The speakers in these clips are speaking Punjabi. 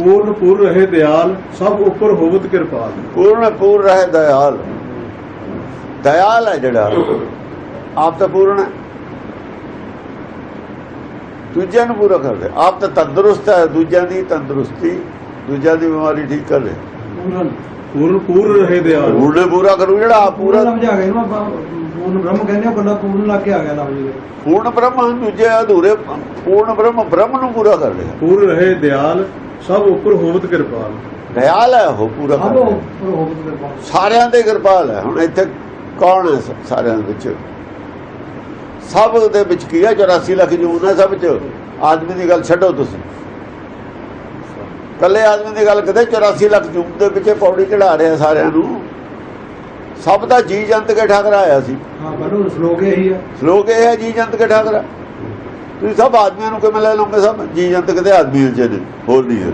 ਪੂਰਨ ਪੂਰ ਰਹੇ ਦਿਆਲ ਸਭ ਉੱਪਰ ਹੋਵਤ ਕਿਰਪਾਲ ਪੂਰਨ ਪੂਰ ਰਹੇ ਦਇਆਲ ਦਇਆਲ ਹੈ ਜਿਹੜਾ। ਆਪ ਤਾਂ ਪੂਰਨ ਹੈ। ਦੂਜਿਆਂ ਨੂੰ ਪੂਰਾ ਕਰਦੇ। ਆਪ ਤਾਂ ਤੰਦਰੁਸਤ ਹੈ ਦੂਜਿਆਂ ਦੀ ਤੰਦਰੁਸਤੀ ਦੂਜਿਆਂ ਦੀ ਬਿਮਾਰੀ ਠੀਕ ਕਰ ਦੇ ਪੂਰਨ। ਪੂਰਨ ਪੂਰ ਰਹੇ ਦਿਆਲ। ਉਹਨੇ ਪੂਰਾ ਕਰੂ ਜਿਹੜਾ ਆਪ ਪੂਰਾ ਗਿਆ ਇਹਨੂੰ ਆਪਾਂ ਪੂਰਨ ਬ੍ਰਹਮ ਕਹਿੰਦੇ ਆ ਕੱਲਾ ਪੂਰਨ ਲੱਗ ਕੇ ਆ ਗਿਆ ਲਫ਼ਜ਼। ਪੂਰਨ ਬ੍ਰਹਮ ਦੂਜੇ ਅਧੂਰੇ ਪੂਰਨ ਬ੍ਰਹਮ ਬ੍ਰਹਮ ਨੂੰ ਪੂਰਾ ਕਰ ਰਿਹਾ ਪੂਰ ਰਹੇ ਦਿਆਲ ਸਭ ਉੱਪਰ ਹੋਵਤ ਕਿਰਪਾਲ। ਦਇਆਲ ਹੈ ਉਹ ਪੂਰਾ ਸਾਰਿਆਂ ਦੇ ਕਿਰਪਾਲ ਹੈ। ਹੁਣ ਇੱਥੇ ਕੌਣ ਹੈ ਸਾਰਿਆਂ ਦੇ ਵਿੱਚ? ਸਭ ਦੇ ਵਿੱਚ ਕੀ ਹੈ? 84 ਲੱਖ ਜੂਨ ਹੈ ਸਭ ਚ। ਆਦਮੀ ਦੀ ਗੱਲ ਛੱਡੋ ਤੁਸੀਂ। ਕੱਲੇ ਆਦਮੀ ਦੀ ਗੱਲ ਕਿਤੇ 84 ਲੱਖ ਜੂਨ ਦੇ ਵਿੱਚ ਪੌੜੀ ਚੜਾ ਰਿਹਾ ਸਾਰਿਆਂ ਨੂੰ। ਸਭ ਦਾ ਜੀ ਜੰਤ ਕੇ ਠਾਕਰਾ ਆਇਆ ਸੀ। ਹਾਂ ਪਰ ਸ਼ਲੋਕ ਇਹੀ ਹੈ। ਲੋਕ ਇਹ ਹੈ ਜੀ ਜੰਤ ਕੇ ਠਾਕਰਾ। ਤੁਸੀਂ ਸਭ ਆਦਮੀਆਂ ਨੂੰ ਕਿਵੇਂ ਲੈ ਲਓਗੇ? ਸਭ ਜੀ ਜੰਤ ਕਿਤੇ ਆਦਮੀਆਂ ਚ ਨੇ ਹੋਰ ਨਹੀਂ ਹੈ।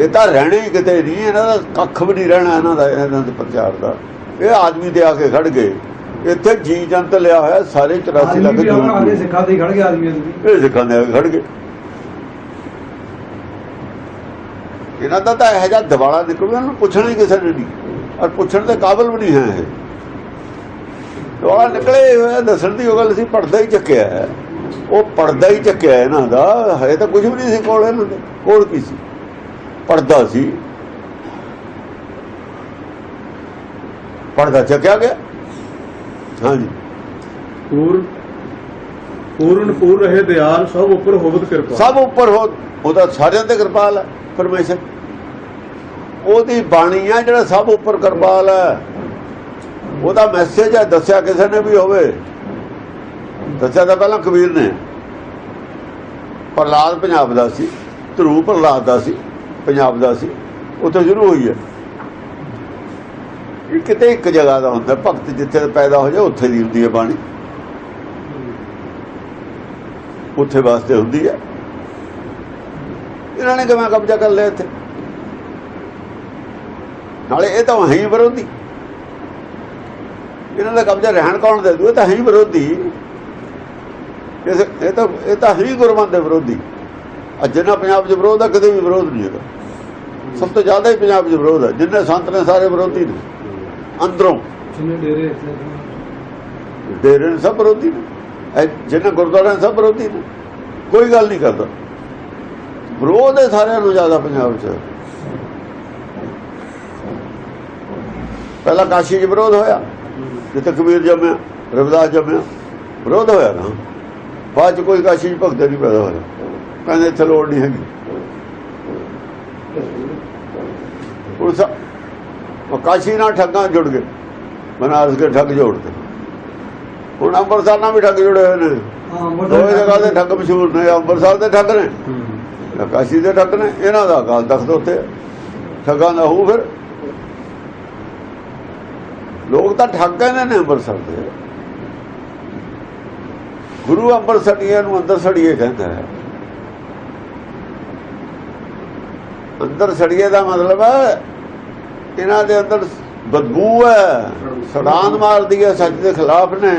ਇਹ ਤਾਂ ਰਹਿਣੇ ਹੀ ਕਿਤੇ ਨਹੀਂ ਇਹਨਾਂ ਦਾ ਕੱਖ ਵੀ ਨਹੀਂ ਰਹਿਣਾ ਇਹਨਾਂ ਦਾ ਇਹਨਾਂ ਦੇ ਪ੍ਰਚਾਰ ਦਾ। ਇਹ ਆਦਮੀ ਦੇ ਆ ਕੇ ਖੜ ਗਏ। ਇੱਥੇ ਜੀ ਜੰਤ ਲਿਆ ਹੋਇਆ ਸਾਰੇ 84 ਲੱਖ ਆਦਮੀ ਆਗੇ ਸਿੱਖਾਂ ਤੇ ਹੀ ਖੜ ਗਿਆ ਆਦਮੀ ਇਹ ਸਿੱਖਾਂ ਦੇ ਖੜ ਗਏ। ਇਹਨਾਂ ਦਾ ਤਾਂ ਇਹੋ ਜਿਹਾ ਦਿਵਾਲਾ ਨਿਕਲੂ ਨੂੰ ਪੁੱਛਣਾ ਹੀ ਕਿਸੇ ਨੇ ਨਹੀਂ। ਔਰ ਪੁੱਛਣ ਦੇ ਕਾਬਿਲ ਵੀ ਨਹੀਂ ਹੈ ਇਹ। ਦਿਵਾਲਾ ਨਿਕਲੇ ਹੋਇਆ ਦੱਸਣ ਦੀ ਉਹ ਗੱਲ ਸੀ ਪੜਦਾ ਹੀ ਚੱਕਿਆ ਹੈ। ਉਹ ਪੜਦਾ ਹੀ ਚੱਕਿਆ ਇਹਨਾਂ ਦਾ ਹਜੇ ਤਾਂ ਕੁਝ ਵੀ ਨਹੀਂ ਸੀ ਕੋਲ ਇਹਨਾਂ ਦੇ ਕੋਲ ਕੀ ਸੀ? ਪੜਦਾ ਸੀ। ਪੜਦਾ ਚੱਕਿਆ ਗਿਆ? ਹਾਂਜੀ। ਪੂਰ ਪੂਰਨ ਪੂਰ ਰਹੇ ਦਿਆਲ ਸਭ ਉੱਪਰ ਹੋਵਤ ਕਿਰਪਾਲ। ਸਭ ਉੱਪਰ ਹੋ ਉਹਦਾ ਸਾਰਿਆਂ ਤੇ ਕਿਰਪਾਲ ਹੈ ਪਰਮੇਸ਼ਰ। ਉਹਦੀ ਬਾਣੀ ਹੈ ਜਿਹੜਾ ਸਭ ਉੱਪਰ ਕਿਰਪਾਲ ਹੈ। ਉਹਦਾ ਮੈਸੇਜ ਹੈ ਦੱਸਿਆ ਕਿਸੇ ਨੇ ਵੀ ਹੋਵੇ। ਦੱਸਿਆ ਤਾਂ ਪਹਿਲਾਂ ਕਬੀਰ ਨੇ। ਪ੍ਰਲਾਦ ਪੰਜਾਬ ਦਾ ਸੀ ਧਰੂ ਪ੍ਰਲਾਦ ਦਾ ਸੀ, ਪੰਜਾਬ ਦਾ ਸੀ, ਉੱਥੇ ਸ਼ੁਰੂ ਹੋਈ ਹੈ। ਇਹ ਕਿਤੇ ਇੱਕ ਜਗ੍ਹਾ ਦਾ ਹੁੰਦਾ, ਭਗਤ ਜਿੱਥੇ ਪੈਦਾ ਹੋ ਜਾਏ, ਉੱਥੇ ਦੀ ਹੁੰਦੀ ਹੈ ਬਾਣੀ। ਉੱਥੇ ਵਾਸਤੇ ਹੁੰਦੀ ਹੈ। ਇਹਨਾਂ ਨੇ ਕਿਵੇਂ ਕਬਜ਼ਾ ਕਰ ਲਿਆ ਇੱਥੇ। ਨਾਲੇ ਇਹ ਤਾਂ ਹੈ ਹੀ ਵਿਰੋਧੀ। ਇਹਨਾਂ ਦਾ ਕਬਜ਼ਾ ਰਹਿਣ ਕੌਣ ਦੇ ਦੂ ਇਹ ਤਾਂ ਹੈ ਹੀ ਵਿਰੋਧੀ। ਇਸ ਇਹ ਤਾਂ ਇਹ ਤਾਂ ਹੈ ਹੀ ਗੁਰਮਤਿ ਦੇ ਵਿਰੋਧੀ। ਜਿੰਨਾ ਪੰਜਾਬ 'ਚ ਵਿਰੋਧ ਆ ਕਦੇ ਵੀ ਵਿਰੋਧ ਨਹੀਂ ਹੈਗਾ। ਸਭ ਤੋਂ ਜ਼ਿਆਦਾ ਹੀ ਪੰਜਾਬ 'ਚ ਵਿਰੋਧ ਹੈ ਜਿੰਨੇ ਸੰਤ ਨੇ ਸਾਰੇ ਵਿਰੋਧੀ ਨੇ। ਅੰਦਰੋਂ। ਜਿੰਨੇ ਡੇਰੇ ਨੇ। ਸਭ ਵਿਰੋਧੀ ਨੇ। ਇਹ ਜਿੰਨੇ ਗੁਰਦੁਆਰੇ ਸਭ ਵਿਰੋਧੀ ਨੇ। ਕੋਈ ਗੱਲ ਨਹੀਂ ਕਰਦਾ। ਵਿਰੋਧ ਹੈ ਸਾਰਿਆਂ ਨੂੰ ਜ਼ਿਆਦਾ ਪੰਜਾਬ 'ਚ। ਪਹਿਲਾਂ ਕਾਸ਼ੀ 'ਚ ਵਿਰੋਧ ਹੋਇਆ। ਜਿੱਥੇ ਕਬੀਰ ਜੰਮਿਆ ਰਵਿਦਾਸ ਜੰਮਿਆ। ਵਿਰੋਧ ਹੋਇਆ ਨਾ। ਬਾਅਦ 'ਚ ਕੋਈ ਕਾਸ਼ੀ ਭਗਤ ਨਹੀਂ ਪੈਦਾ ਹੋਇਆ ਕਹਿੰਦੇ ਇੱਥੇ ਲੋੜ ਨਹੀਂ ਹੈਗੀ। ਹੁਣ ਸਾ ਉਹ ਕਾਸ਼ੀ ਨਾਲ ਠੱਗਾਂ ਜੁੜ ਗਏ। ਬਨਾਰਸ ਕੇ ਠੱਗ ਜੋੜਦੇ। ਹੁਣ ਅੰਮ੍ਰਿਤਸਰ ਨਾਲ ਵੀ ਠੱਗ ਜੁੜੇ ਹੋਏ ਨੇ। ਹਾਂ ਦੋਵੇਂ ਜਗ੍ਹਾ ਦੇ ਠੱਗ ਮਸ਼ਹੂਰ ਨੇ। ਅੰਮ੍ਰਿਤਸਰ ਦੇ ਠੱਗ ਨੇ। ਕਾਸ਼ੀ ਦੇ ਠੱਗ ਨੇ। ਇਹਨਾਂ ਦਾ ਅਕਾਲ ਤਖਤ ਉੱਤੇ ਹੈ। ਠੱਗਾਂ ਦਾ ਹੋਊ ਫਿਰ। ਲੋਕ ਤਾਂ ਠੱਗ ਕਹਿੰਦੇ ਨੇ ਅੰਮ੍ਰਿਤਸਰ ਦੇ। ਗੁਰੂ ਅੰਬਰ ਸੜੀਏ ਨੂੰ ਅੰਦਰ ਸੜੀਏ ਕਹਿੰਦਾ ਹੈ। ਅੰਦਰ ਸੜੀਏ ਦਾ ਮਤਲਬ ਹੈ, ਇਹਨਾਂ ਦੇ ਅੰਦਰ ਬਦਬੂ ਹੈ, ਸੜਾਨ ਮਾਰਦੀ ਹੈ, ਸੱਚ ਦੇ ਖਿਲਾਫ ਨੇ।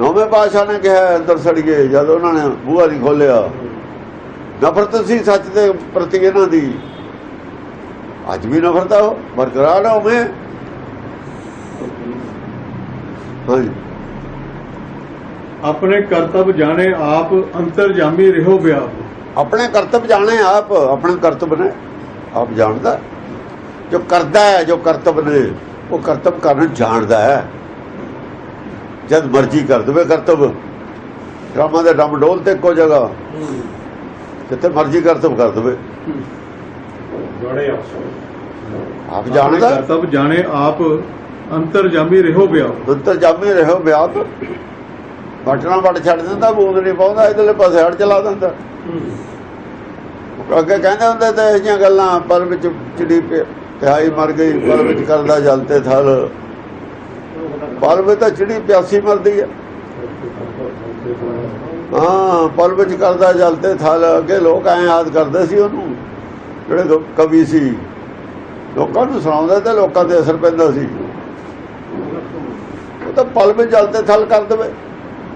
ਨੌਵੇਂ ਪਾਸ਼ਾ ਨੇ ਕਿਹਾ, ਅੰਦਰ ਸੜੀਏ, ਜਦ ਉਹਨਾਂ ਨੇ ਬੂਹਾ ਨਹੀਂ ਖੋਲਿਆ ਨਫ਼ਰਤ ਸੀ ਸੱਚ ਦੇ ਪ੍ਰਤੀ ਇਹਨਾਂ ਦੀ। ਅੱਜ ਵੀ ਨਫ਼ਰਤ ਆ ਉਹ, ਬਰਕਰਾਰ ਆ ਹਾਂਜੀ। ਆਪਣੇ ਕਰਤੱਵ ਜਾਣੇ ਆਪ ਅੰਤਰਜਾਮੀ ਰਹੋ ਵਿਆਪ। ਆਪਣੇ ਕਰਤੱਵ ਜਾਣੇ ਆਪ ਆਪਣੇ ਕਰਤੱਵ ਨੇ ਆਪ ਜਾਣਦਾ। ਜੋ ਕਰਦਾ ਹੈ ਜੋ ਕਰਤੱਵ ਨੇ ਉਹ ਕਰਤੱਵ ਕਰਨ ਜਾਣਦਾ ਹੈ। ਜਦ ਮਰਜ਼ੀ ਕਰ ਦਵੇ ਕਰਤੱਵ। ਰਾਮਾਂ ਦੇ ਡਮ ਡੋਲ ਤੇ ਇੱਕੋ ਜਗ੍ਹਾ। ਜਿੱਥੇ ਮਰਜ਼ੀ ਕਰਤੱਵ ਕਰ ਦਵੇ। ਬੜੇ ਆਪ ਜਾਣਦਾ। ਕਰਤੱਵ ਜਾਣੇ ਆਪ ਅੰਤਰਜਾਮੀ ਰਹੋ ਵਿਆਪ ਅੰਤਰ ਜਾਮੇ ਰਹੋ ਵਿਆਪ ਬਟਨਾ ਵੱਟ ਛੱਡ ਦਿੰਦਾ, ਬੂੰਦ ਨਹੀਂ ਪਾਉਂਦਾ ਇਧਰਲੇ ਪਾਸੇ ਹੜ ਚਲਾ ਦਿੰਦਾ। ਅੱਗੇ ਕਹਿੰਦੇ ਹੁੰਦੇ ਤੇ ਇਹ ਜਿਹੀਆਂ ਗੱਲਾਂ ਪਲ ਵਿੱਚ ਚਿੜੀ ਪਿਆਈ ਮਰ ਗਈ ਪਲ ਵਿੱਚ ਕਰਦਾ ਜਲ ਤੇ ਥਲ। ਪਲ ਵਿੱਚ ਤਾਂ ਚਿੜੀ ਪਿਆਸੀ ਮਰਦੀ ਹੈ ਹਾਂ ਪਲ ਵਿੱਚ ਕਰਦਾ ਜਲ ਤੇ ਥਲ। ਅੱਗੇ ਲੋਕ ਐਂ ਯਾਦ ਕਰਦੇ ਸੀ ਉਹਨੂੰ, ਜਿਹੜੇ ਕਵੀ ਸੀ। ਲੋਕਾਂ ਨੂੰ ਸੁਣਾਉਂਦੇ ਤੇ ਲੋਕਾਂ ਤੇ ਅਸਰ ਪੈਂਦਾ ਸੀ। ਤਾਂ ਪਲ ਵਿੱਚ ਜਲ ਤੇ ਥਲ ਕਰ ਦੇਵੇ।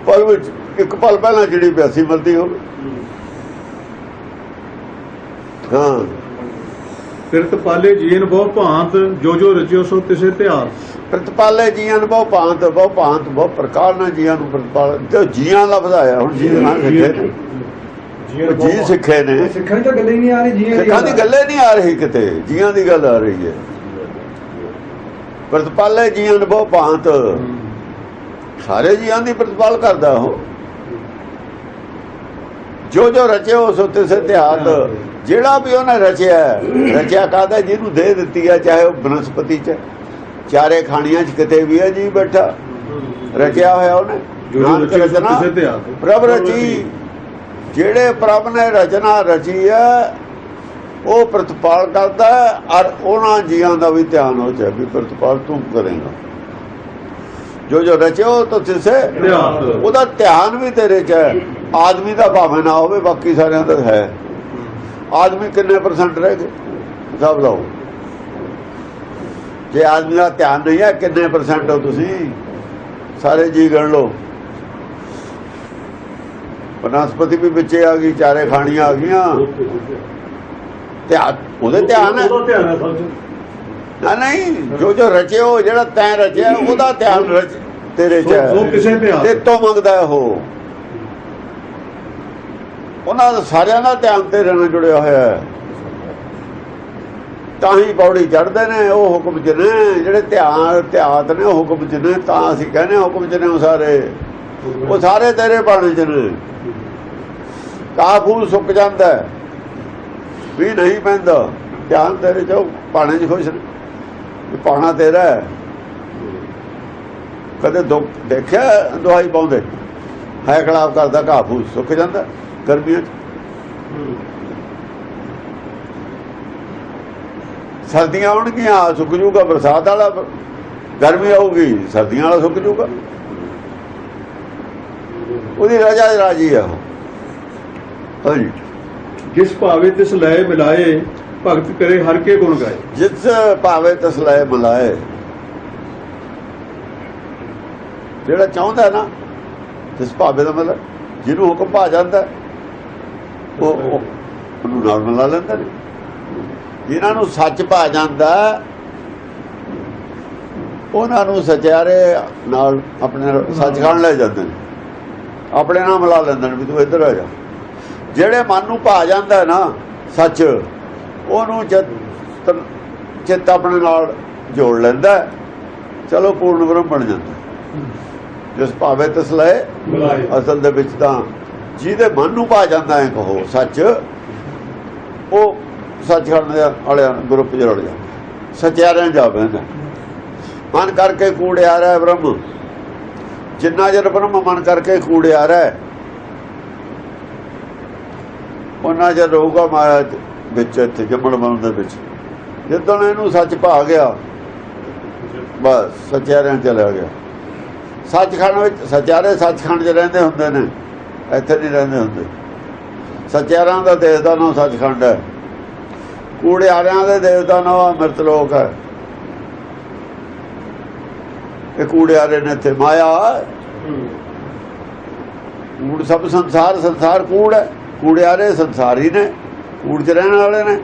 ਪਲ ਵਿੱਚ ਇੱਕ ਪਲ ਪਹਿਲਾਂ ਜਿਹੜੀ ਪਿਆਸੀ ਮਰਦੀ ਹੋਵੇ। ਹਾਂ। ਕਿਰਤ ਪਾਲੇ ਜੀਨ ਬਹੁ ਭਾਂਤ ਜੋ ਜੋ ਰਚਿਓ ਸੋ ਤਿਸੇ ਧਿਆਨ। ਪ੍ਰਤਪਾਲੇ ਜੀਆਂ ਨੂੰ ਬਹੁ ਭਾਂਤ ਬਹੁ ਭਾਂਤ ਬਹੁ ਪ੍ਰਕਾਰ ਨਾਲ ਜੀਆਂ ਨੂੰ ਪ੍ਰਤਪਾਲ ਤੇ ਜੀਆਂ ਲਫ਼ਜ਼ ਆਇਆ ਹੁਣ ਜੀ ਦੇ ਨਾਲ ਸਿੱਖੇ ਨੇ। ਜੀ ਸਿੱਖੇ ਨੇ। ਸਿੱਖਣ ਚ ਗੱਲ ਹੀ ਨਹੀਂ ਆ ਰਹੀ ਜੀ ਸਿੱਖਾਂ ਦੀ ਗੱਲੇ ਨਹੀਂ ਆ ਰਹੀ ਕਿਤੇ। ਜੀਆਂ ਦੀ ਗੱਲ ਆ ਰਹੀ ਹੈ। ਪ੍ਰਤਪਾਲੇ ਜੀਆਂ ਨੂੰ ਬਹੁ ਭਾਂਤ। ਸਾਰੇ ਜੀਆਂ ਦੀ ਪ੍ਰਤਪਾਲ ਕਰਦਾ ਉਹ। ਜੋ ਜੋ ਰਚਿਓ ਸੋ ਤਿਸ ਇਤਿਹਾਸ ਜਿਹੜਾ ਵੀ ਉਹਨੇ ਰਚਿਆ ਰਚਿਆ ਕਾਹਦਾ ਜਿਹਨੂੰ ਦੇ ਦਿੱਤੀ ਹੈ ਚਾਹੇ ਉਹ ਬਨਸਪਤੀ ਚ ਚਾਰੇ ਖਾਣੀਆਂ ਚ ਕਿਤੇ ਵੀ ਹੈ ਜੀ ਬੈਠਾ। ਰਚਿਆ ਹੋਇਆ ਉਹਨੇ। ਜੋ ਰਚਨਾ ਪ੍ਰਭ ਰਚੀ। ਜਿਹੜੇ ਪ੍ਰਭ ਨੇ ਰਚਨਾ ਰਚੀ ਹੈ ਉਹ ਪ੍ਰਤਪਾਲ ਕਰਦਾ ਔਰ ਉਹਨਾਂ ਜੀਆਂ ਦਾ ਵੀ ਧਿਆਨ ਹੋ ਜਾਏ ਵੀ ਪ੍ਰਤਪਾਲ ਤੂੰ ਕਰੇਗਾ। ਜੋ ਜੋ ਰਚਿਓ ਤਾਂ ਤਿਸੇ ਉਹਦਾ ਧਿਆਨ ਵੀ ਤੇਰੇ 'ਚ ਹੈ। ਆਦਮੀ ਦਾ ਭਾਵੇਂ ਨਾ ਹੋਵੇ ਬਾਕੀ ਸਾਰਿਆਂ ਦਾ ਹੈ। ਆਦਮੀ ਕਿੰਨੇ ਪਰਸੈਂਟ ਰਹਿ ਗਏ? ਹਿਸਾਬ ਲਾਓ ਜੇ ਆਦਮੀ ਦਾ ਧਿਆਨ ਨਹੀਂ ਹੈ ਕਿੰਨੇ ਪਰਸੈਂਟ ਹੋ ਤੁਸੀਂ? ਸਾਰੇ ਜੀ ਗਣ ਲਓ। ਬਨਸਪਤੀ ਵੀ ਵਿੱਚੇ ਆ ਗਈ ਚਾਰੇ ਖਾਣੀਆਂ ਆ ਗਈਆਂ। ਧਿਆਨ ਉਹਦੇ ਧਿਆਨ ਹੈ ਉਹਦਾ ਧਿਆਨ ਹੈ ਸਭ ਨਾ ਨਹੀਂ ਜੋ ਜੋ ਰਚਿਓ ਜਿਹੜਾ ਤੈਂ ਰਚਿਆ ਉਹਦਾ ਧਿਆਨ ਰਚ ਤੇਰੇ 'ਚ ਸੋ ਹੈ ਕਿਸੇ ਧਿਆਨ ਤੇ ਤੋਂ ਮੰਗਦਾ ਉਹ। ਉਹਨਾਂ ਦਾ ਸਾਰਿਆਂ ਦਾ ਧਿਆਨ ਤੇਰੇ ਨਾਲ ਜੁੜਿਆ ਹੋਇਆ ਹੈ। ਤਾਂ ਹੀ ਪੌੜੀ ਚੜਦੇ ਨੇ ਉਹ ਹੁਕਮ ਚ ਨੇ ਜਿਹੜੇ ਧਿਆਨ ਧਿਆਤ ਨੇ ਉਹ ਹੁਕਮ ਚ ਨੇ ਤਾਂ ਅਸੀਂ ਕਹਿੰਦੇ ਹੁਕਮ ਚ ਨੇ ਉਹ ਸਾਰੇ। ਉਹ ਸਾਰੇ ਤੇਰੇ ਬਾਣੇ ਚ ਨੇ। ਕਾਫੂ ਸੁੱਕ ਜਾਂਦਾ ਵੀ ਨਹੀਂ ਪੈਂਦਾ। ਧਿਆਨ ਤੇਰੇ ਚ ਉਹ ਪਾਣੇ ਚ ਖੁਸ਼ ਨੇ। ਪਾਣਾ ਤੇਰਾ ਕਦੇ ਦੁੱਖ ਦੇਖਿਆ ਦਵਾਈ ਪਾਉਂਦੇ? ਹੈ ਖਿਲਾਫ ਕਰਦਾ, ਘਾਹ ਫੂਸ ਸੁੱਕ ਜਾਂਦਾ ਗਰਮੀਆਂ 'ਚ। ਸਰਦੀਆਂ ਆਉਣਗੀਆਂ ਸੁੱਕ ਜੂਗਾ ਬਰਸਾਤ ਵਾਲਾ ਗਰਮੀ ਆਊਗੀ, ਸਰਦੀਆਂ ਵਾਲਾ ਸੁੱਕ ਜੂਗਾ ਉਹਦੀ ਰਜਾ ਰਾਜੀ ਆ ਹਾਂਜੀ। ਜਿਸ ਭਾਵੇ ਤਿਸ ਲੈ ਮਿਲਾਏ ਭਗਤ ਕਰੇ, ਹਰ ਕੇ ਗੁਣ ਗਾਏ। ਜਿਸ ਭਾਵੇ ਤਸਲਾਏ ਬੁਲਾਏ, ਜਿਹੜਾ ਚਾਹੁੰਦਾ ਨਾ ਜਿਸ ਭਾਵੇ ਦਾ ਮਤਲਬ, ਜਿਹਨੂੰ ਹੁਕਮ ਭਾ ਜਾਂਦਾ, ਉਹ ਉਹਨੂੰ ਨਾਲ ਮਿਲਾ ਲੈਂਦਾ ਨੇ। ਜਿਨ੍ਹਾਂ ਨੂੰ ਸੱਚ ਭਾ ਜਾਂਦਾ, ਉਹਨਾਂ ਨੂੰ ਸਚਿਆਰੇ ਨਾਲ ਆਪਣੇ ਨਾਲ ਸੱਚਖੰਡ ਲੈ ਜਾਂਦੇ ਨੇ। ਆਪਣੇ ਨਾਲ ਮਿਲਾ ਲੈਂਦੇ ਨੇ ਵੀ ਤੂੰ ਇੱਧਰ ਆ ਜਾ। ਜਿਹੜੇ ਮਨ ਨੂੰ ਭਾ ਜਾਂਦਾ ਨਾ, ਸੱਚ ਉਹਨੂੰ ਚਿੱਤ ਚਿੱਤ ਆਪਣੇ ਨਾਲ ਜੋੜ ਲੈਂਦਾ। ਚਲੋ ਪੂਰਨ ਬ੍ਰਹਮ ਬਣ ਜਾਂਦਾ ਜਿਸ ਭਾਵੇਂ ਤਸਲੇ ਅਸਲ ਦੇ ਵਿੱਚ ਤਾਂ ਜਿਹਦੇ ਮਨ ਨੂੰ ਭਾ ਜਾਂਦਾ ਹੈ ਕਹੋ ਸੱਚ ਉਹ ਸੱਚਖੰਡ ਦੇ ਵਾਲਿਆਂ ਗਰੁੱਪ ਚ ਰਲ ਜਾਂਦਾ ਸਚਿਆਰਿਆਂ ਜਾ ਬਹਿੰਦਾ ਮਨ ਕਰਕੇ ਕੂੜਿਆ ਰਿਹਾ ਬ੍ਰਹਮ। ਜਿੰਨਾ ਚਿਰ ਬ੍ਰਹਮ ਮਨ ਕਰਕੇ ਕੂੜਿਆ ਰਿਹਾ ਉਹਨਾਂ ਚਿਰ ਰਹੂਗਾ ਮਾਇਆ ਵਿੱਚ, ਇੱਥੇ ਜੰਮਣ ਮਨ ਦੇ ਵਿੱਚ। ਜਦੋਂ ਇਹਨੂੰ ਸੱਚ ਭਾ ਗਿਆ, ਬਸ ਸਚਿਆਰਿਆਂ ਚਲਾ ਗਿਆ। ਸੱਚਖੰਡ ਵਿੱਚ, ਸਚਿਆਰੇ ਸੱਚਖੰਡ 'ਚ ਰਹਿੰਦੇ ਹੁੰਦੇ ਨੇ, ਇੱਥੇ ਨਹੀਂ ਰਹਿੰਦੇ ਹੁੰਦੇ। ਸਚਿਆਰਾਂ ਦਾ ਦੇਸ਼ ਦਾ ਨਾਮ ਸੱਚਖੰਡ ਹੈ। ਕੂੜਿਆਰਿਆਂ ਦੇ ਦੇਸ਼ ਦਾ ਨਾਮ ਅੰਮ੍ਰਿਤ ਲੋਕ ਹੈ। ਇਹ ਕੂੜਿਆਰੇ ਨੇ ਇੱਥੇ ਮਾਇਆ ਕੂੜ ਸਭ ਸੰਸਾਰ ਸੰਸਾਰ ਕੂੜ ਹੈ। ਕੂੜਿਆਰੇ ਸੰਸਾਰੀ ਨੇ। ਕੂੜ 'ਚ ਰਹਿਣ ਵਾਲੇ ਨੇ।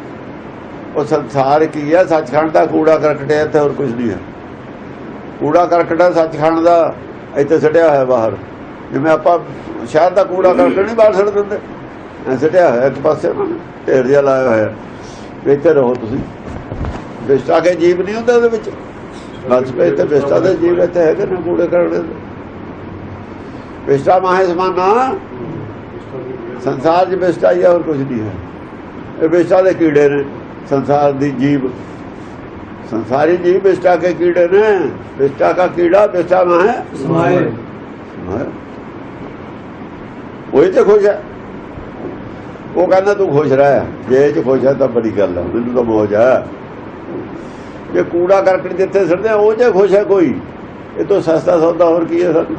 ਉਹ ਸੰਸਾਰ ਕੀ ਹੈ ਸੱਚਖੰਡ ਦਾ ਕੂੜਾ ਕਰਕਟ ਇੱਥੇ ਹੋਰ ਕੁਝ ਨਹੀਂ ਹੈ। ਕੂੜਾ ਕਰਕਟ ਸੱਚਖੰਡ ਦਾ, ਇੱਥੇ ਸਟਿਆ ਹੋਇਆ ਬਾਹਰ। ਜਿਵੇਂ ਆਪਾਂ ਸ਼ਹਿਰ ਦਾ ਕੂੜਾ ਕਰਕਟ ਨਹੀਂ ਬਾਹਰ ਛੱਡ ਦਿੰਦੇ। ਐ ਸਟਿਆ ਹੋਇਆ ਇੱਕ ਪਾਸੇ ਉਹਨਾਂ ਨੇ, ਢੇਰ ਜਿਹਾ ਲਾਇਆ ਹੋਇਆ। ਇੱਥੇ ਰਹੋ ਤੁਸੀਂ। ਵਿਸ਼ਟਾ ਕੇ ਜੀਵ ਨਹੀਂ ਹੁੰਦਾ ਉਹਦੇ ਵਿੱਚ। ਬਸ ਪੇ ਤੇ ਵਿਸ਼ਟਾ ਦੇ ਜੀਵ ਇੱਥੇ ਹੈਗੇ ਨੇ ਕੂੜੇ ਕਰਕਟ ਦੇ। ਵਿਸ਼ਟਾ ਮਾਹੇ ਸਮਾਨਾ ਸੰਸਾਰ 'ਚ ਵਿਸ਼ਟਾ ਹੀ ਹੋਰ ਕੁਝ ਨਹੀਂ ਹੈ। ਇਹ ਵਿਸ਼ਟਾ ਦੇ ਕੀੜੇ ਨੇ ਸੰਸਾਰ ਦੀ ਜੀਵ। ਸੰਸਾਰੀ ਜੀਵ ਵਿਸ਼ਟਾ ਕੇ ਕੀੜੇ ਨੇ। ਵਿਸ਼ਟਾ ਦਾ ਕੀੜਾ ਵਿਸ਼ਟਾ ਮਾ ਹੈ? ਸਮਾਏ। ਉਹ ਤੇ ਖੁਸ਼ ਹੈ। ਉਹ ਕਹਿੰਦਾ ਤੂੰ ਖੁਸ਼ ਰਹਿ। ਜੇ ਚ ਖੁਸ਼ ਹੈ ਤਾਂ ਬੜੀ ਗੱਲ ਹੈ। ਮੈਨੂੰ ਤਾਂ ਮੌਜ ਹੈ। ਜੇ ਕੂੜਾ ਕਰਕਟ ਜਿੱਥੇ ਸੜਦੇ ਉਹ ਜੇ ਖੁਸ਼ ਹੈ ਕੋਈ। ਇਹ ਤੋਂ ਸਸਤਾ ਸੌਦਾ ਹੋਰ ਕੀ ਹੈ ਸਾਨੂੰ?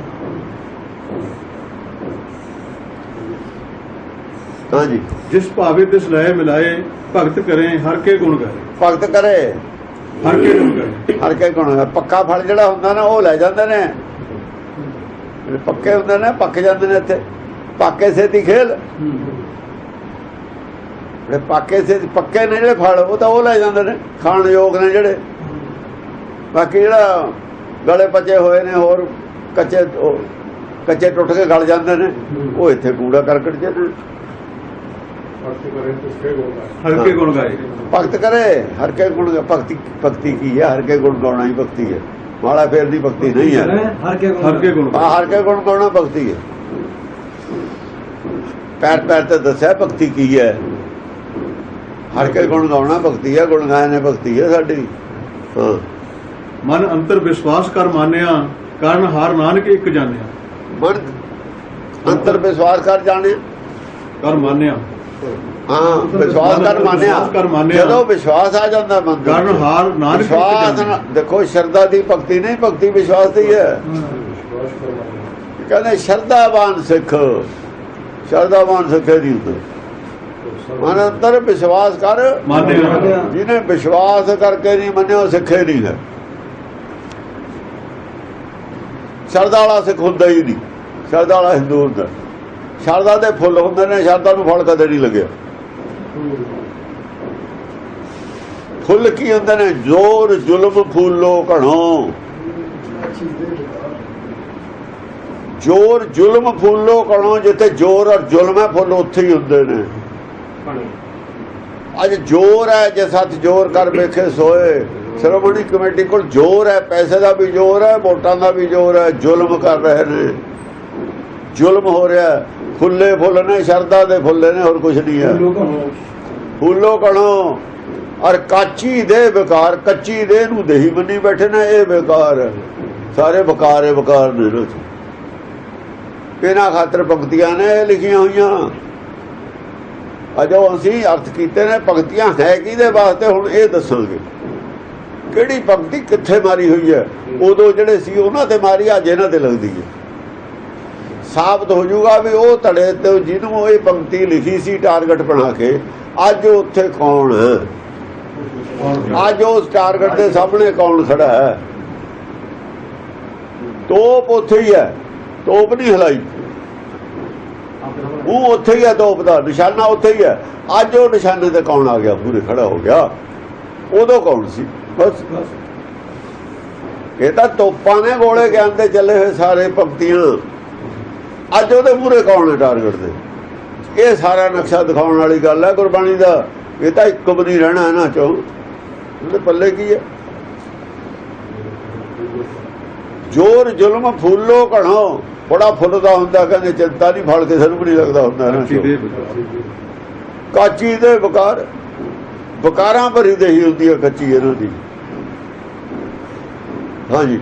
ਹਾਂਜੀ ਜਿਸ ਭਾਵੇ ਤਿਸ ਲੈ ਮਿਲਾਏ ਭਗਤ ਕਰੇ ਹਰ ਕੇ ਗੁਣ ਗਾਏ। ਭਗਤ ਕਰੇ। ਹਰ ਕੇ ਗੁਣ ਗਾਏ। ਹਰ ਕੇ ਕੋਣ ਪੱਕਾ ਫਲ ਜਿਹੜਾ ਹੁੰਦਾ ਨਾ ਉਹ ਲੈ ਜਾਂਦੇ ਨੇ। ਪੱਕੇ ਹੁੰਦੇ ਨੇ ਪੱਕ ਜਾਂਦੇ ਨੇ ਇੱਥੇ। ਪੱਕੇ ਸੇਤੀ ਖੇਲ। ਜਿਹੜੇ ਪਾਕੇ ਸੇ ਪੱਕੇ ਨੇ ਜਿਹੜੇ ਫਲ ਉਹ ਤਾਂ ਉਹ ਲੈ ਜਾਂਦੇ ਨੇ। ਖਾਣ ਯੋਗ ਨੇ ਜਿਹੜੇ। ਬਾਕੀ ਜਿਹੜਾ ਗਲੇ ਪਚੇ ਹੋਏ ਨੇ ਹੋਰ ਕੱਚੇ ਕੱਚੇ ਟੁੱਟ ਕੇ ਗਲ ਜਾਂਦੇ ਨੇ ਉਹ ਇੱਥੇ ਕੂੜਾ ਕਰਕਟ ਚ ਨੇ ਹਲਕੇ ਗੁਣ ਗਾਏ। ਭਗਤ ਕਰੇ ਹਰ ਕੇ ਗੁਣ ਭਗਤੀ ਭਗਤੀ ਕੀ ਹੈ ਹਰ ਕੇ ਗੁਣ ਗਾਉਣਾ ਹੀ ਭਗਤੀ ਹੈ। ਮਾਲਾ ਫੇਰ ਦੀ ਭਗਤੀ ਨਹੀਂ ਹੈ। ਹਰ ਕੇ ਗੁਣ ਹਰ ਕੇ ਗੁਣ ਗਾਉਣਾ ਭਗਤੀ ਹੈ। ਪੈਰ ਪੈਰ ਤੇ ਦੱਸਿਆ ਭਗਤੀ ਕੀ ਹੈ? ਹਰ ਕੇ ਗੁਣ ਗਾਉਣਾ ਭਗਤੀ ਹੈ ਗੁਣ ਗਾਇਨੇ ਭਗਤੀ ਹੈ ਸਾਡੀ। ਹਾਂ। ਮਨ ਅੰਤਰ ਵਿਸ਼ਵਾਸ ਕਰ ਮਾਨਿਆ ਕਾਰਨ ਹਾਰ ਨਾਨਕ ਇੱਕ ਜਾਣਿਆ। ਮਨ ਅੰਤਰ ਵਿਸ਼ਵਾਸ ਕਰ ਜਾਣੇ ਕਰ ਮਾਨਿਆ। ਹਾਂ ਵਿਸ਼ਵਾਸ ਕਰ ਮੰਨਿਆ। ਜਦੋਂ ਵਿਸ਼ਵਾਸ ਆ ਜਾਂਦਾ ਮਨ ਦੇ ਹਾਰ ਨਾਨਕ ਵਿਸ਼ਵਾਸ ਦੇਖੋ ਸ਼ਰਧਾ ਦੀ ਭਗਤੀ ਨਹੀਂ ਭਗਤੀ ਵਿਸ਼ਵਾਸ ਦੀ ਹੈ। ਕਹਿੰਦੇ ਸ਼ਰਧਾਵਾਨ ਸਿੱਖ। ਸ਼ਰਧਾਵਾਨ ਸਿੱਖੇ ਦੀ ਹੁੰਦਾ ਮਨ ਅੰਦਰ ਵਿਸ਼ਵਾਸ ਕਰ। ਮਾਨਿਆ। ਜਿਹਨੇ ਵਿਸ਼ਵਾਸ ਕਰਕੇ ਨਹੀਂ ਮੰਨਿਆ ਉਹ ਸਿੱਖੇ ਨਹੀਂ ਹੈ। ਸ਼ਰਧਾ ਵਾਲਾ ਸਿੱਖ ਹੁੰਦਾ ਹੀ ਨਹੀਂ। ਸ਼ਰਧਾ ਵਾਲਾ ਹਿੰਦੂ ਹੁੰਦਾ। ਸ਼ਰਧਾ ਦੇ ਫੁੱਲ ਹੁੰਦੇ ਨੇ, ਸ਼ਰਧਾ ਨੂੰ ਫਲ ਕਦੇ ਨਹੀਂ ਲੱਗਿਆ। ਫੁੱਲ ਕੀ ਹੁੰਦੇ ਨੇ? ਜ਼ੋਰ, ਜ਼ੁਲਮ, ਫੂਲੋ, ਘਣੋ। ਜ਼ੋਰ, ਜ਼ੁਲਮ, ਫੂਲੋ, ਘਣੋ, ਜਿੱਥੇ ਜ਼ੋਰ ਔਰ ਜ਼ੁਲਮ ਹੈ, ਫੁੱਲ ਉੱਥੇ ਹੀ ਹੁੰਦੇ ਨੇ। ਅੱਜ ਜ਼ੋਰ ਹੈ, ਜੇ ਸੱਤ ਜ਼ੋਰ ਕਰ ਵੇਖੇ ਸੋਏ, ਸ਼੍ਰੋਮਣੀ ਕਮੇਟੀ ਕੋਲ ਜ਼ੋਰ ਹੈ, ਪੈਸੇ ਦਾ ਵੀ ਜ਼ੋਰ ਹੈ, ਵੋਟਾਂ ਦਾ ਵੀ ਜ਼ੋਰ ਹੈ, ਜ਼ੁਲਮ ਕਰ ਰਹੇ ਨੇ। ਜ਼ੁਲਮ ਹੋ ਰਿਹਾ ਫੁੱਲੇ ਫੁੱਲ ਨੇ ਸ਼ਰਦਾ ਦੇ ਫੁੱਲੇ ਨੇ ਹੋਰ ਕੁਝ ਨਹੀਂ ਹੈ। ਫੁੱਲੋ ਕਣੋ ਔਰ ਕਾਚੀ ਦੇ ਵਿਕਾਰ ਕੱਚੀ ਦੇ ਨੂੰ ਦੇਹੀ ਬੰਨੀ ਬੈਠੇ ਨੇ ਇਹ ਵਿਕਾਰ। ਸਾਰੇ ਵਿਕਾਰ ਵਿਕਾਰ ਨੇ ਇਹਨਾਂ 'ਚ। ਇਹਨਾਂ ਖਾਤਰ ਪੰਕਤੀਆਂ ਨੇ ਇਹ ਲਿਖੀਆਂ ਹੋਈਆਂ। ਅਜੋ ਅਸੀਂ ਅਰਥ ਕੀਤੇ ਨੇ ਪੰਕਤੀਆਂ ਹੈ ਕਿਹਦੇ ਵਾਸਤੇ ਹੁਣ ਇਹ ਦੱਸਾਂਗੇ। ਕਿਹੜੀ ਪੰਕਤੀ ਕਿੱਥੇ ਮਾਰੀ ਹੋਈ ਹੈ? ਉਦੋਂ ਜਿਹੜੇ ਸੀ ਉਹਨਾਂ ਤੇ ਮਾਰੀ ਅੱਜ ਇਹਨਾਂ ਤੇ ਲੱਗਦੀ ਹੈ। ਸਾਬਤ ਹੋ ਜਾਊਗਾ ਵੀ ਉਹ ਧੜੇ ਤੇ ਜਿਹਨੂੰ ਇਹ ਪੰਕਤੀ ਲਿਖੀ ਸੀ ਟਾਰਗੇਟ ਬਣਾ ਕੇ, ਅੱਜ ਉੱਥੇ ਕੌਣ ਅੱਜ ਉਸ ਟਾਰਗੇਟ ਦੇ ਸਾਹਮਣੇ ਕੌਣ ਖੜਾ ਹੈ? ਤੋਪ ਉੱਥੇ ਹੀ ਹੈ। ਤੋਪ ਨਹੀਂ ਹਲਾਈ। ਉਹ ਉੱਥੇ ਹੀ ਹੈ ਤੋਪ ਦਾ, ਨਿਸ਼ਾਨਾ ਉੱਥੇ ਹੀ ਹੈ। ਅੱਜ ਉਹ ਨਿਸ਼ਾਨੇ ਤੇ ਕੌਣ ਆ ਗਿਆ? ਪੂਰੇ ਖੜਾ ਹੋ ਗਿਆ। ਉਦੋਂ ਕੌਣ ਸੀ? ਬਸ। ਇਹ ਤਾਂ ਤੋਪਾਂ ਨੇ ਗੋਲੇ ਗਿਆਨ ਤੇ ਚੱਲੇ ਹੋਏ ਸਾਰੇ ਪੰਕਤੀਆਂ। ਅੱਜ ਉਹਦੇ ਮੂਰੇ ਕੌਣ ਹੈ ਟਾਰਗੇਟ ਦੇ? ਇਹ ਸਾਰਾ ਨਕਸ਼ਾ ਦਿਖਾਉਣ ਵਾਲੀ ਗੱਲ ਹੈ ਗੁਰਬਾਣੀ ਦਾ। ਇਹ ਤਾਂ ਇੱਕ ਬਣੀ ਰਹਿਣਾ ਇਹਨਾਂ ਚੋਂ। ਉਹਦੇ ਪੱਲੇ ਕੀ ਹੈ? ਜੋਰ ਜ਼ੁਲਮ ਫੁੱਲੋ ਘਣੋ ਬੜਾ ਫੁੱਲਦਾ ਹੁੰਦਾ ਕਹਿੰਦੇ ਚਿੰਤਾ ਨਹੀਂ ਫਲ ਕਿਸੇ ਨੂੰ ਵੀ ਨਹੀਂ ਲੱਗਦਾ ਹੁੰਦਾ। ਕਾਚੀ ਦੇ ਵਿਕਾਰ। ਵਿਕਾਰਾਂ ਭਰੀ ਦੇਹੀ ਹੁੰਦੀ ਹੈ ਕੱਚੀ ਇਹਨਾਂ ਦੀ। ਹਾਂਜੀ।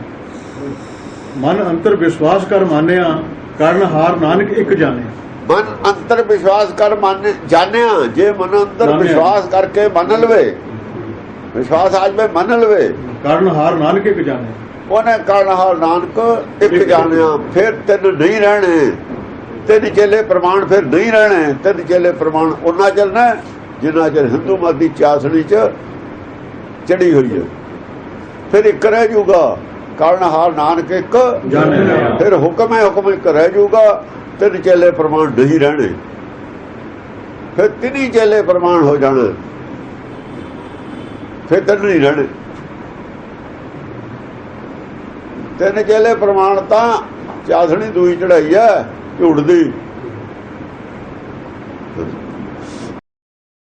ਮਨ ਅੰਤਰ ਵਿਸ਼ਵਾਸ ਕਰ ਮਾਨਿਆ। ਕਾਰਨ ਹਾਰ ਨਾਨਕ ਇੱਕ ਜਾਣਿਆ ਮਨ ਅੰਤਰ ਵਿਸ਼ਵਾਸ ਕਰ ਮੰਨ ਜਾਣਿਆ ਜੇ ਮਨ ਅੰਤਰ। ਵਿਸ਼ਵਾਸ ਕਰਕੇ ਮੰਨ ਲਵੇ ਵਿਸ਼ਵਾਸ ਅੱਜ ਮੈਂ ਮੰਨ ਲਵੇ। ਕਾਰਨ ਹਾਰ ਨਾਨਕ ਇੱਕ ਜਾਣਿਆ ਉਹਨੇ ਕਾਰਨਹਾਰ ਨਾਨਕ ਇੱਕ ਜਾਣਿਆ ਫਿਰ ਤਿੰਨ ਨਹੀਂ ਰਹਿਣੇ। ਤਿੰਨ ਚੇਲੇ ਪ੍ਰਮਾਣ ਫਿਰ ਨਹੀਂ ਰਹਿਣੇ। ਤਿੰਨ ਚੇਲੇ ਪ੍ਰਮਾਣ ਉਹਨਾਂ ਚੱਲਣਾ ਜਿੰਨਾ ਚਿਰ ਹਿੰਦੂ ਮਤ ਦੀ ਚਾਸਣੀ ਚ ਚੜੀ ਹੋਈ ਹੈ। ਫਿਰ ਇੱਕ ਰਹਿ ਜਾਊਗਾ ਕਾਰਨਹਾਰ ਨਾਨਕ ਇੱਕ। ਫਿਰ ਹੁਕਮ ਹੈ ਹੁਕਮ ਇੱਕ ਰਹਿ ਜਾਊਗਾ ਤਿੰਨ ਚੇਲੇ ਪ੍ਰਮਾਣ ਨਹੀਂ ਰਹਿਣੇ। ਫਿਰ ਤਿੰਨੀ ਚੇਲੇ ਪ੍ਰਮਾਣ ਹੋ ਜਾਣਾ ਫਿਰ ਤਿੰਨ ਨਹੀਂ ਰਹਿਣੇ। ਤਿੰਨ ਚੇਲੇ ਪ੍ਰਮਾਣ ਤਾਂ ਚਾਸਣੀ ਦੂਈ ਚੜਾਈ ਹੈ ਝੂੜ